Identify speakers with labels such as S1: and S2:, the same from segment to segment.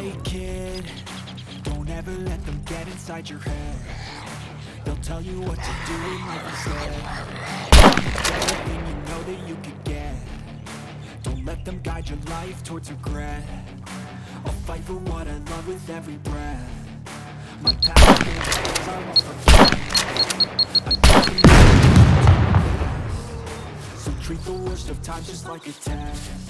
S1: Hey kid, don't ever let them get inside your head. They'll tell you what to do in life instead. Everything you know that you could get. Don't let them guide your life towards regret. I'll fight for what I love with every breath. My past is I won't forget. I So treat the worst of times just like a test.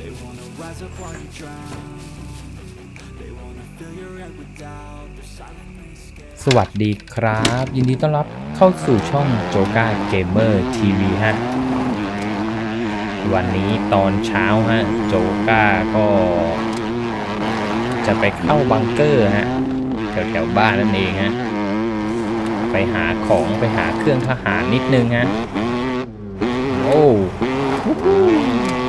S1: they wanna rise up while you drown. They wanna fill your head with doubt. They're silently scared.
S2: สวัสดีครับ ยินดีต้อนรับเข้าสู่ช่องโจกาเกมเมอร์ทีวีฮะ วันนี้ตอนเช้าฮะ โจก a าก็ จะไปเข้าบังเกอร์ฮะ แถวแถวๆบ้านนั่นเองฮะ ไปหาของไปหาเครื่องทหารนิดนึงฮะ โอ้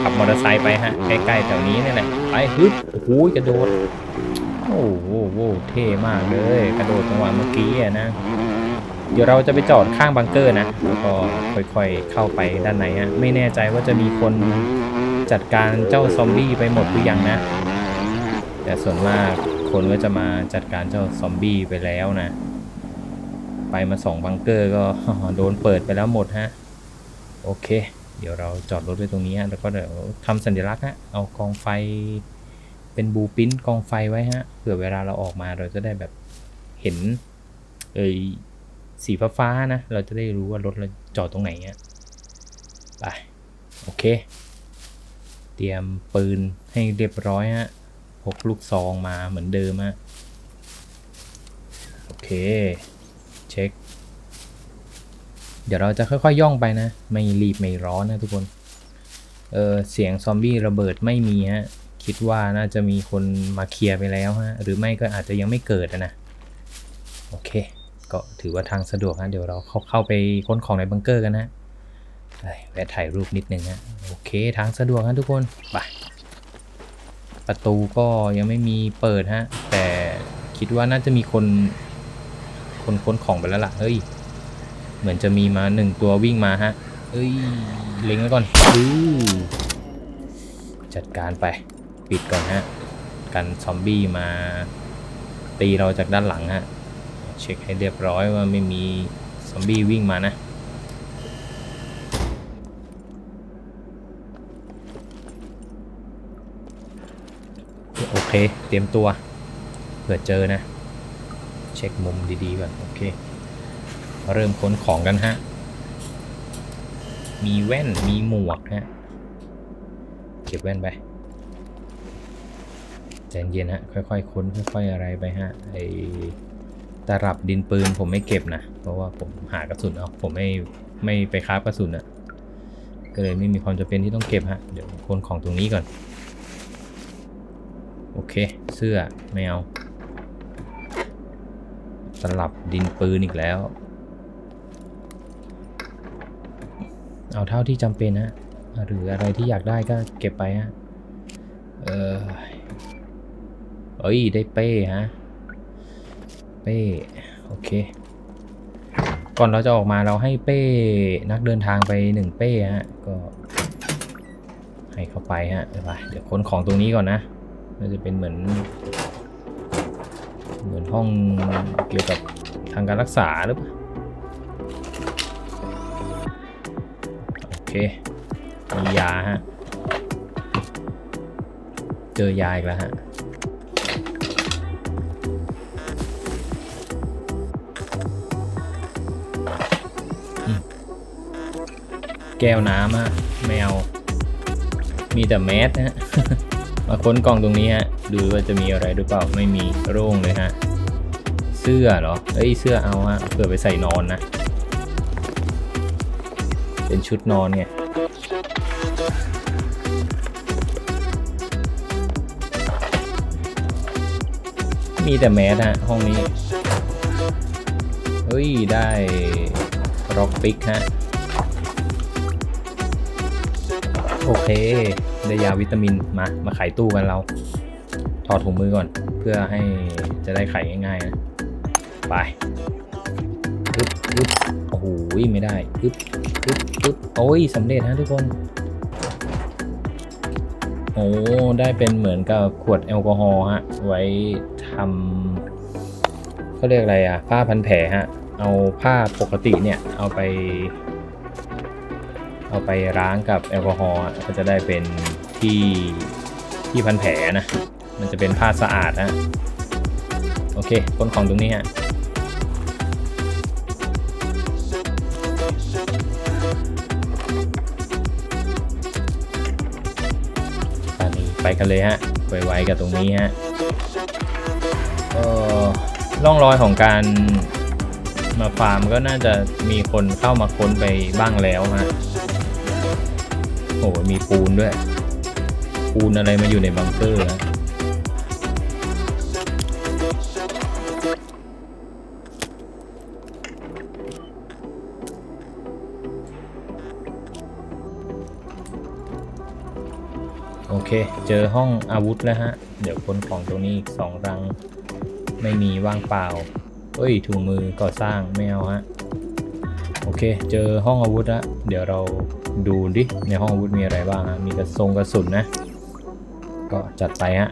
S2: ขับมอเตอร์ไซค์ไปฮะใกล้ๆแถวนี้นี่แหละไปฮึบโอ้โหกระโดดโอ้โหโหเท่มากเลยกระโดดจังหวะเมื่อกี้นะ เดี๋ยวเราจะไปจอดข้างบังเกอร์นะแล้วก็ค่อยๆเข้าไปด้านในฮะไม่แน่ใจว่าจะมีคนจัดการเจ้าซอมบี้ไปหมดหรือยังนะ แต่ส่วนมากคนก็จะมาจัดการเจ้าซอมบี้ไปแล้วนะ ไปมาสองบังเกอร์ก็โดนเปิดไปแล้วหมดฮะ โอเค เดี๋ยวเราจอดรถไว้ตรงนี้ฮะแล้วก็เดี๋ยวทำสัญลักษณ์ฮะเอากองไฟเป็นบูปินกองไฟไว้ฮะเผื่อเวลาเราออกมาเราจะได้แบบเห็นเอยสีฟ้าฟ้าๆนะ เราจะได้รู้ว่ารถเราจอดตรงไหนเงี้ยไปโอเค เตรียมปืนให้เรียบร้อยฮะพกลูกซองมาเหมือนเดิมฮะโอเค เช็ค ดี๋ยวเราจะค่อยๆย่องไปนะ ไม่รีบไม่ร้อนนะทุกคน เออเสียงซอมบี้ระเบิดไม่มีฮะ คิดว่าน่าจะมีคนมาเคลียร์ไปแล้วฮะ หรือไม่ก็อาจจะยังไม่เกิดอะนะ โอเค ก็ถือว่าทางสะดวกนะ เดี๋ยวเราเข้าเข้าไปค้นของในบังเกอร์กันนะเอ้ยแวะถ่ายรูปนิดนึงฮะ โอเค ทางสะดวกฮะทุกคน ไป ประตูก็ยังไม่มีเปิดฮะ แต่คิดว่าน่าจะมีคน คนค้นของไปแล้วล่ะ เฮ้ย เหมือนจะมีมาหนึ่งตัววิ่งมาฮะ เอ้ย เล็งไว้ก่อนอจัดการไป ปิดก่อนฮะ กันซอมบี้มา ตีเราจากด้านหลังฮะ เช็คให้เรียบร้อยว่าไม่มีซอมบี้วิ่งมานะโอเค เตรียมตัว เผื่อเจอนะ เช็คมุมดีๆก่อน เริ่มค้นของกันฮะ มีแว่น มีหมวกฮะ เก็บแว่นไปใจเย็นฮะ ค่อยๆค้น ค่อย ๆ อะไรไปฮะ ไอตลับดินปืนผมไม่เก็บนะ เพราะว่าผมหากระสุนเอา ผมไม่ไม่ไปครากระสุนอะก็เลยไม่มีความจำเป็นที่ต้องเก็บฮะ เดี๋ยวค้นของตรงนี้ก่อน โอเค เสื้อไม่เอาตลับดินปืนอีกแล้ว เอาเท่าที่จำเป็นฮะหรืออะไรที่อยากได้ก็เก็บไปฮะ เออเอ้ย ได้เป้ฮะ เป้ โอเค ก่อนเราจะออกมาเราให้เป้นักเดินทางไปหนึ่งเป้ฮะ ก็ ให้เข้าไปฮะเดี๋ยวไปเดี๋ยวค้นของตรงนี้ก่อนนะน่าจะเป็นเหมือน เหมือนห้องเกี่ยวกับทางการรักษาหรือเปล่า เคมียาฮะ เจอยาอีกแล้วฮะ แก้วน้ำฮะ ไม่เอา มีแต่แมสฮะ มาค้นกล่องตรงนี้ฮะ ดูว่าจะมีอะไรหรือเปล่า ไม่มีโล่งเลยฮะ เสื้อเหรอ เอ้ย เสื้อเอาฮะ เผื่อไปใส่นอนนะ เป็นชุดนอนไงมีแต่แมสฮะห้องนี้ เฮ้ย ได้ร็อกปิกฮะ โอเค ได้ยาวิตามิน มา มาไขตู้กันเรา ถอดถุงมือก่อน เพื่อให้จะได้ไขง่ายๆนะ ไปอึ๊บอึ๊บโอ้โหไม่ได้อึ๊บ อึ๊บอึ๊บโอ้ยสำเร็จฮะทุกคน โอ้ได้เป็นเหมือนกับขวดแอลกอฮอล์ฮะ ไว้ทำเขาเรียกอะไรอะผ้าพันแผลฮะ เอาผ้าปกติเนี่ย เอาไป เอาไปล้างกับแอลกอฮอล์ก็จะได้เป็นที่ที่พันแผลนะ มันจะเป็นผ้าสะอาดฮะ โอเคคนของตรงนี้ฮะ กันเลยฮะไวๆกับตรงนี้ฮะเออร่องรอยของการมาฟาร์มก็น่าจะมีคนเข้ามาค้นไปบ้างแล้วฮะโอ้โหมีปูนด้วย ปูนอะไรมาอยู่ในบังเกอร์นะ เคเจอห้องอาวุธแล้วฮะ เดี๋ยวคนของตรงนี้อีกสองรัง ไม่มีว่างเปล่าเฮ้ยถุงมือก่อสร้างไม่เอาฮะ โอเค เจอห้องอาวุธแล้วเดี๋ยวเราดูดิในห้องอาวุธมีอะไรบ้างฮะมีกระทรงกระสุนนะ ก็จัดไปฮะ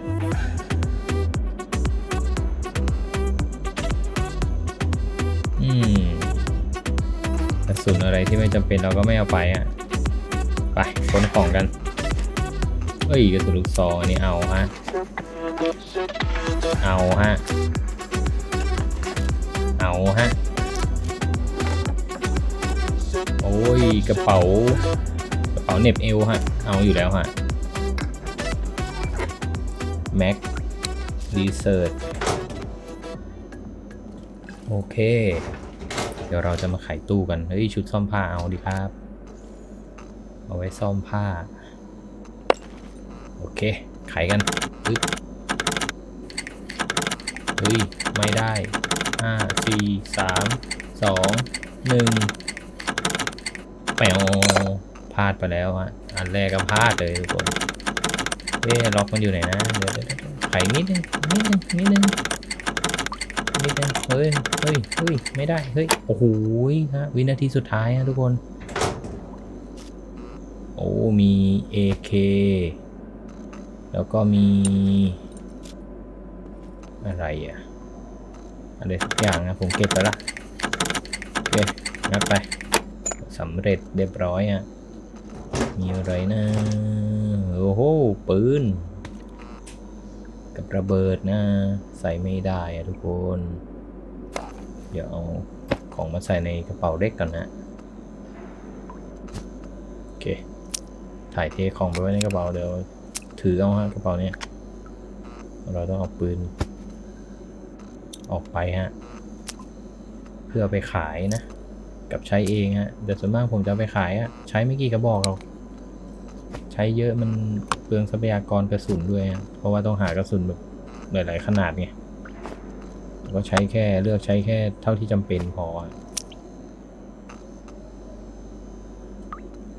S2: อืมกระสุนอะไรที่ไม่จำเป็นเราก็ไม่เอาไปอะ ไปค้นของกัน เฮ้ยกระสุนลูกซองอันนี้เอาฮะ เอาฮะ เอาฮะ โอ้ยกระเป๋ากระเป๋าเน็บเอวฮะ เอาอยู่แล้วฮะ แม็กรีเซิร์ชโอเค เดี๋ยวเราจะมาไขตู้กัน เฮ้ย ชุดซ่อมผ้าเอาดีครับ เอาไว้ซ่อมผ้า โอเค ไขกันปึ๊บเฮ้ย ไม่ได้ห้าสี่สามสองหนึ่งแปวพลาดไปแล้วอะ อันแรกก็พลาดเลยทุกคนเอ๊ล็อกมันอยู่ไหนนะ เดี๋ยวเดี๋ยวไขนิดนึง นิดนึง นิดนึง นิดนึง เฮ้ย เฮ้ย เฮ้ย ไม่ได้ เฮ้ย โอ้โหฮะ วินาทีสุดท้ายอะทุกคน โอ้ มี AK แล้วก็มี อะไรอะ อะไรสักอย่างนะผมเก็บไปละโอเคนับไปสำเร็จเรียบร้อยอะ มีอะไรนะ โอ้โห ปืน กับระเบิดนะ ใส่ไม่ได้อะทุกคน เดี๋ยวเอาของมาใส่ในกระเป๋าเล็กก่อนนะ โอเค ถ่ายเทของไปไว้ในกระเป๋าเดี๋ยว ถือเอาฮะกระเป๋าเนี้ยเราต้องเอาปืน ออกไปฮะ เพื่อไปขายนะ กับใช้เองฮะแต่ส่วนมากผมจะไปขายอะใช้ไม่กี่กระบอกหรอกใช้เยอะมันเปลืองทรัพยากรกระสุนด้วย เพราะว่าต้องหากระสุนแบบหลายๆขนาดไงก็ใช้แค่เลือกใช้แค่เท่าที่จำเป็นพอ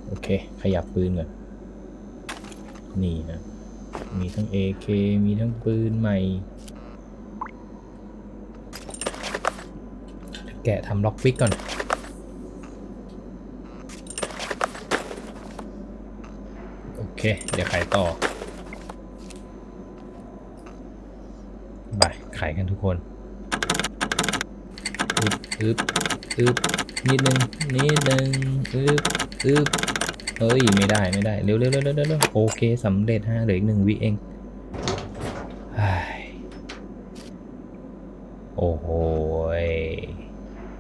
S2: โอเค ขยับปืนก่อน นี่ฮะ มีทั้ง AK มีทั้งปืนใหม่ แกะทำล็อกปิกก่อน โอเค เดี๋ยวขายต่อ ไป ขายกันทุกคนอึบอึบอึบนิดนึง นิดนึงอึบอึบ เอ้ย ไม่ได้ไม่ได้ เร็วเร็วเร็วเร็วเร็วโอเคสำเร็จฮะเหลืออีกหนึ่งวิเองโอ้โห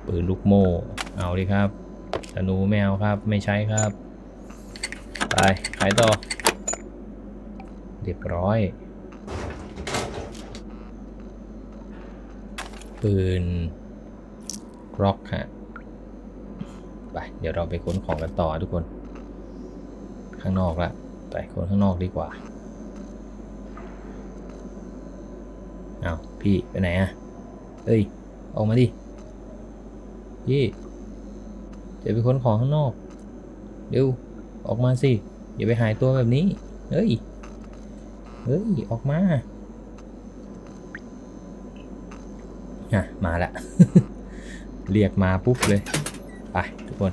S2: ปืนลูกโม่ เอาดิครับธนูไม่เอาครับ ไม่ใช้ครับ ไปขายต่อ เรียบร้อย ปืนร็อกฮะ ไป เดี๋ยวเราไปค้นของกันต่อทุกคน ข้างนอกละไปคนข้างนอกดีกว่าเอาพี่ไปไหนอะเอ้ย ออกมาดิ พี่จะไปค้นของข้างนอก เร็ว ออกมาสิ อย่าไปหายตัวแบบนี้ เฮ้ย เฮ้ย ออกมาอะมาละ เรียกมาปุ๊บเลย ไป ทุกคน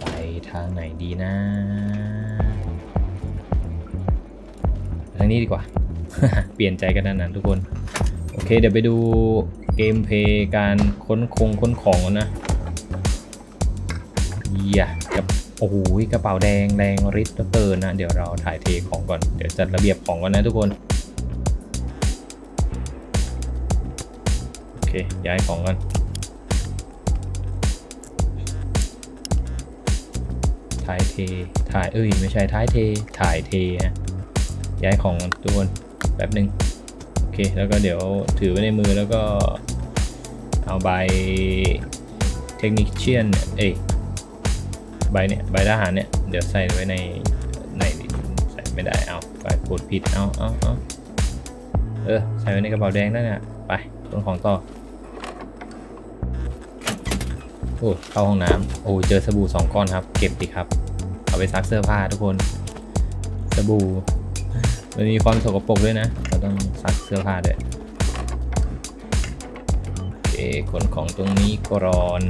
S2: ไป ทางไหนดีนะทางนี้ดีกว่า เปลี่ยนใจกันนั้นๆทุกคน โอเค เดี๋ยวไปดูเกมเพย์การค้นคงค้นของก่อนนะเยี่ยกับโอ้โหกระเป๋าแดงแดงริดเตอร์นะ เดี๋ยวเราถ่ายเทของก่อน เดี๋ยวจัดระเบียบของก่อนนะทุกคน โอเค ย้ายของก่อนายเท ถ่ายเอ้ยไม่ใช่ถ่ายเท ถ่ายเทฮะ ย้ายของก่อนทุกคนแป๊บหนึ่งโอเค แล้วก็เดี๋ยวถือไว้ในมือแล้วก็เอาใบเทคนิคเชียนเอ้ยใบเนี่ยใบทหารเนี่ย เดี๋ยวใส่ไว้ในในใส่ไม่ได้เอาไปกดผิดเอาเอาเอาเออใส่ไว้ในกระเป๋าแดงนั่นน่ะไปต้นของต่อโอ้เข้าห้องน้ำโอ้เจอสบู่สองก้อนครับ เก็บดิครับ ไปซักเสื้อผ้าทุกคนสบู่มันมีความสกปรกด้วยนะเราต้องซักเสื้อผ้าด้วยโอเคขนของตรงนี้ก่อน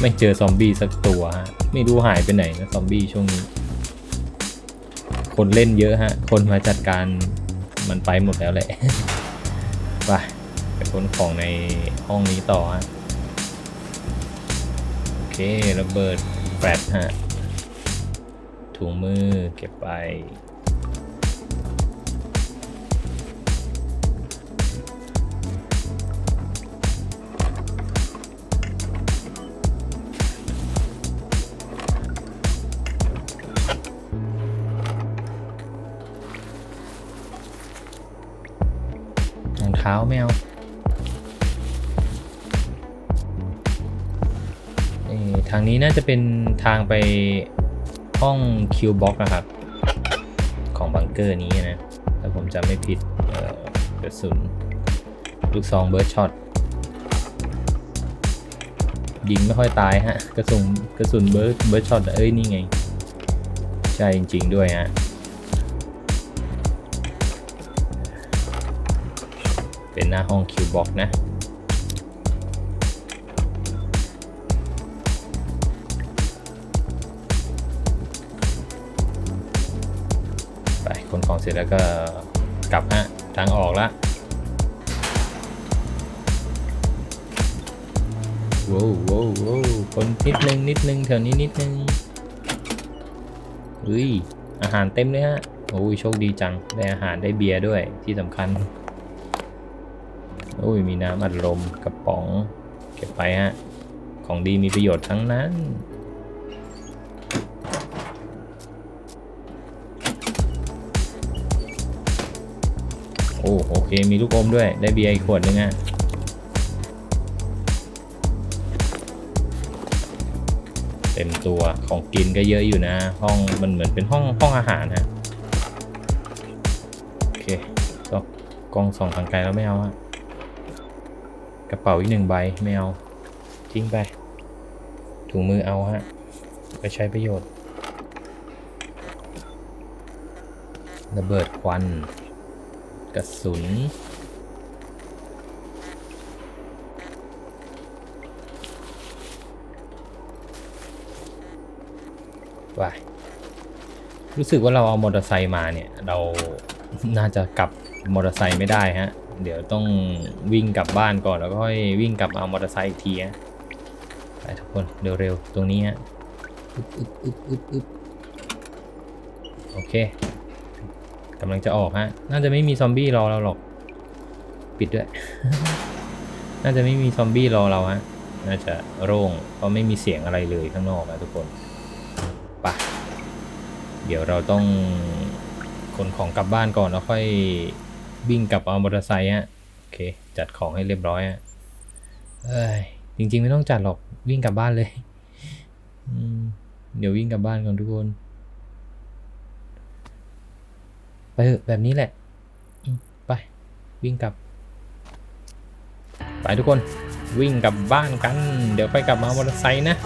S2: ไม่เจอซอมบี้สักตัวฮะ ไม่รู้หายไปไหนนะซอมบี้ช่วงนี้ คนเล่นเยอะฮะ คนมาจัดการมันไปหมดแล้วแหละ ไป ไปขนของในห้องนี้ต่อฮะโอเคระเบิดแฟลชฮะถุงมือเก็บไปรองเท้าไม่เอา เอ่ทางนี้น่าจะเป็นทางไปห้องคิวบ็อกนะครับ ของบังเกอร์นี้นะ ถ้าผมจำไม่ผิดกระสุนลูกซองเบิร์ดช็อตยิงไม่ค่อยตายฮะ กระสุนกระสุนเบิร์ดเบิร์ดช็อตเอ้ย นี่ไง ใช่จริง ๆ ด้วยฮะเป็นหน้าห้องคิวบ็อกนะ คนของเสร็จแล้วก็กลับฮะทางออกละว้าวว้าวว้าวคนนิดนึงนิดนึงแถวนี้นิดนึงเฮ้ยอาหารเต็มเลยฮะโอ้ยโชคดีจัง ได้อาหารได้เบียร์ด้วยที่สำคัญโอ้ยมีน้ำอัดลมกระป๋อง เก็บไปฮะ ของดีมีประโยชน์ทั้งนั้น โอ้โอเคมีลูกอมด้วยได้เบียร์อีกขวดนึงอะเต็มตัวของกินก็เยอะอยู่นะ ห้องมันเหมือนเป็นห้องห้องอาหารฮะโอเคก็กล้องส่องทางไกลแล้วไม่เอาฮะกระเป๋าอีกหนึ่งใบไม่เอาทิ้งไปถุงมือเอาฮะไปใช้ประโยชน์ระเบิดควัน กระสุนไปรู้สึกว่าเราเอามอเตอร์ไซค์มาเนี่ย เราน่าจะกลับมอเตอร์ไซค์ไม่ได้ฮะ เดี๋ยวต้องวิ่งกลับบ้านก่อนแล้วก็ค่อยวิ่งกลับเอามอเตอร์ไซค์อีกทีฮะไปทุกคนเร็วๆตรงนี้ฮะอึ๊บอึ๊บอึ๊บอึ๊บโอเค กำลังจะออกฮะ น่าจะไม่มีซอมบี้รอเราหรอก ปิดด้วย น่าจะไม่มีซอมบี้รอเราฮะ น่าจะโล่งเพราะไม่มีเสียงอะไรเลยข้างนอกนะทุกคนปะเดี๋ยวเราต้องขนของกลับบ้านก่อนแล้วค่อยวิ่งกลับเอามอเตอร์ไซค์ฮะ โอเค จัดของให้เรียบร้อยฮะเอ้ยจริง ๆ ไม่ต้องจัดหรอกวิ่งกลับบ้านเลย เดี๋ยววิ่งกลับบ้านก่อนทุกคน ไป เถอะแบบนี้แหละ ไป วิ่งกลับ ไปทุกคนวิ่งกลับบ้านกัน เดี๋ยวไปกลับมามอเตอร์ไซค์นะ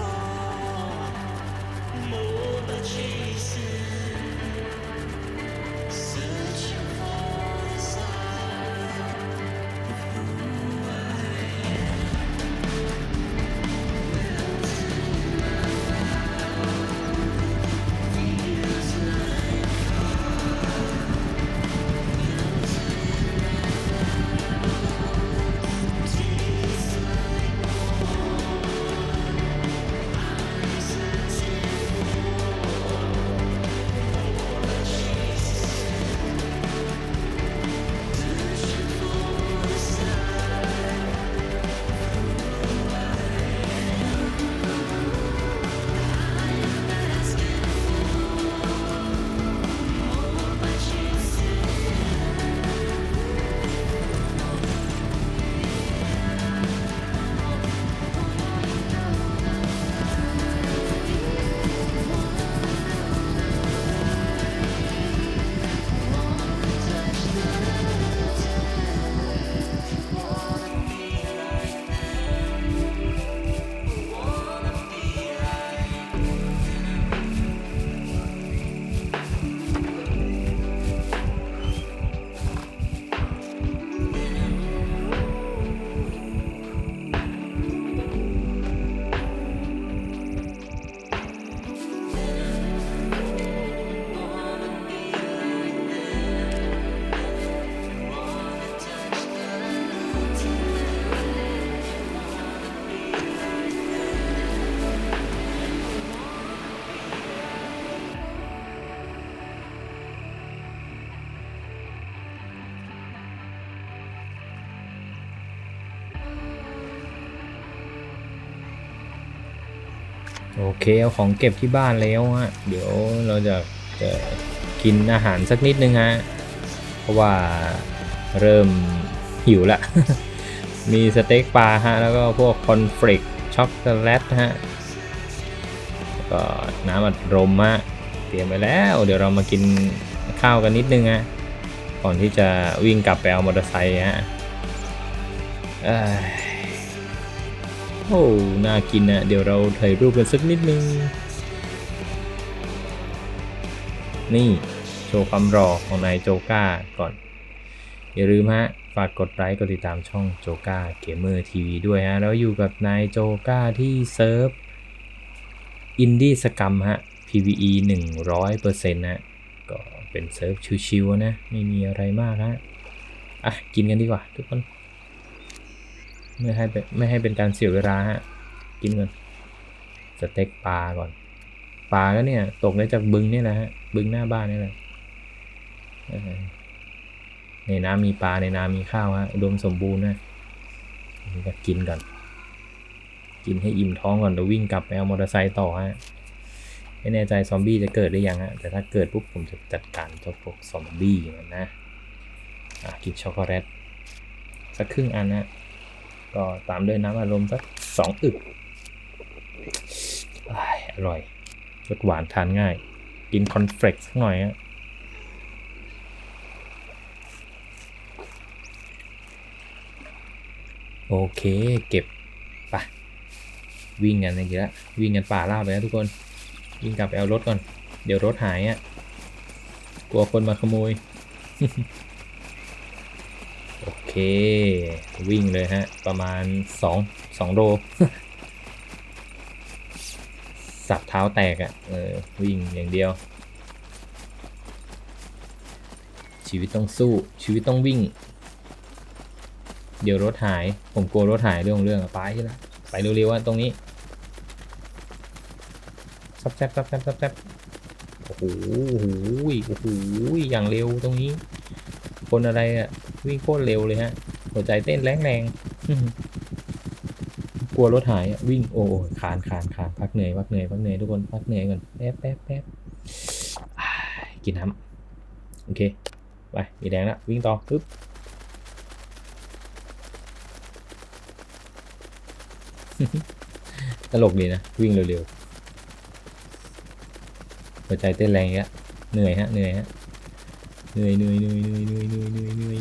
S2: โอเคเอาของเก็บที่บ้านแล้วฮะเดี๋ยวเราจะจะกินอาหารสักนิดนึงฮะเพราะว่าเริ่มหิวละ มีสเต็กปลาฮะแล้วก็พวกคอนเฟลกช็อกโกแลตฮะก็น้ำอัดลมฮะเตรียมไปแล้ว เดี๋ยวเรามากินข้าวกันนิดนึงฮะก่อนที่จะวิ่งกลับไปเอามอเตอร์ไซค์ฮะเอ้ โอ้น่ากินนะเดี๋ยวเราถ่ายรูปกันสักนิดนึง นี่ โชว์ความรอของนายโจก้าก่อน อย่าลืมฮะ ฝากกดไลค์กดติดตามช่องโจก้าเกมเมอร์ทีวีด้วยฮะ แล้วอยู่กับนายโจก้าที่เซิร์ฟอินดี้สกัมฮะ PVE 100%นะก็เป็นเซิร์ฟชิวๆนะ ไม่มีอะไรมากฮะ อะ กินกันดีกว่าทุกคน ไม่ให้เป็นไม่ให้เป็นการเสียเวลาฮะกินก่อนสเต็กปลาก่อนปลาก็เนี่ย ตกได้จากบึงนี่แหละฮะบึงหน้าบ้านนี่แหละในน้ำมีปลาในน้ำมีข้าวฮะอุดมสมบูรณ์นะนี่ก็กินก่อน กินให้อิ่มท้องก่อนเดี๋ยววิ่งกลับไปเอามอเตอร์ไซค์ต่อฮะไม่แน่ใจซอมบี้จะเกิดหรือยังฮะแต่ถ้าเกิดปุ๊บผมจะจัดการเจ้าพวกซอมบี้มันนะะกินช็อกโกแลตสักครึ่งอันนะ ก็ตามด้วยน้ำอารมณ์สักสองอึกอ้อร่อยรสหวานทานง่าย กินคอนเฟลกสักหน่อยฮะโอเคเก็บไปวิ่งกันอย่างเงี้ยวิ่งกันป่าล่าไปแล้วทุกคน วิ่งกลับไปเอารถก่อน เดี๋ยวรถหายอะ กลัวคนมาขโมย เควิ่งเลยฮะ ประมาณ 2 2โลสับเท้าแตกอะ่ะเออวิ่งอย่างเดียว ชีวิตต้องสู้ชีวิตต้องวิ่ง เดี๋ยวรถหาย ผมกลัวรถหายเรื่องเรื่องไปละไปเร็วๆอะตรงนี้ซับแซบซับแซบซับแซบโอ้โหโอ้โหโอ้โหอย่างเร็วตรงนี้ คนอะไรอะ วิ่งโคตรเร็วเลยฮะ หัวใจเต้นแรงแรงกลัวรถหายวิ่งโอ้ยขานขานขานพักเหนื่อยพักเหนื่อยพักเหนื่อยทุกคนพักเหนื่อยก่อนแป๊บแป๊บแป๊บกินน้ำโอเคไปมีแดงแล้ววิ่งต่อปึ๊บตลกดีนะ วิ่งเร็วๆหัวใจเต้นแรงเงี้ยเหนื่อยฮะเหนื่อยฮะเหนื่อยเหนื่อยเหนื่อยเหนื่อยเหนื่อยเหนื่อยเหนื่อย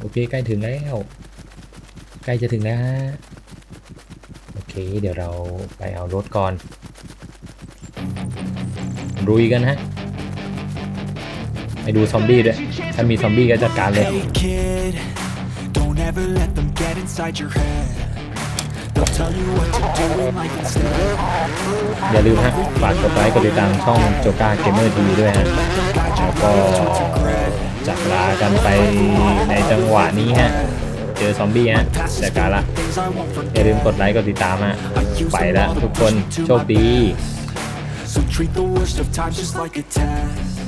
S2: โอเคใกล้ถึงแล้ว ใกล้จะถึงแล้วฮะโอเค เดี๋ยวเราไปเอารถก่อนรุยกันฮะไปดูซอมบี้ด้วย ถ้ามีซอมบี้ก็จัดการเลย
S1: Hey kid, don't ever let them get inside your head. They'll tell you what to do in life instead.
S2: อย่าลืมฮะฝากกดไลค์กดติดตามช่องโจก้าเกมเมอร์ทีวีด้วยฮะแล้วก็ จากลากันไปในจังหวะนี้ฮะ เจอซอมบี้ฮะจัดการละอย่าลืมกดไลค์กดติดตามฮะไปแล้วทุกคนโชคดี
S1: So treat the worst of times just like a test.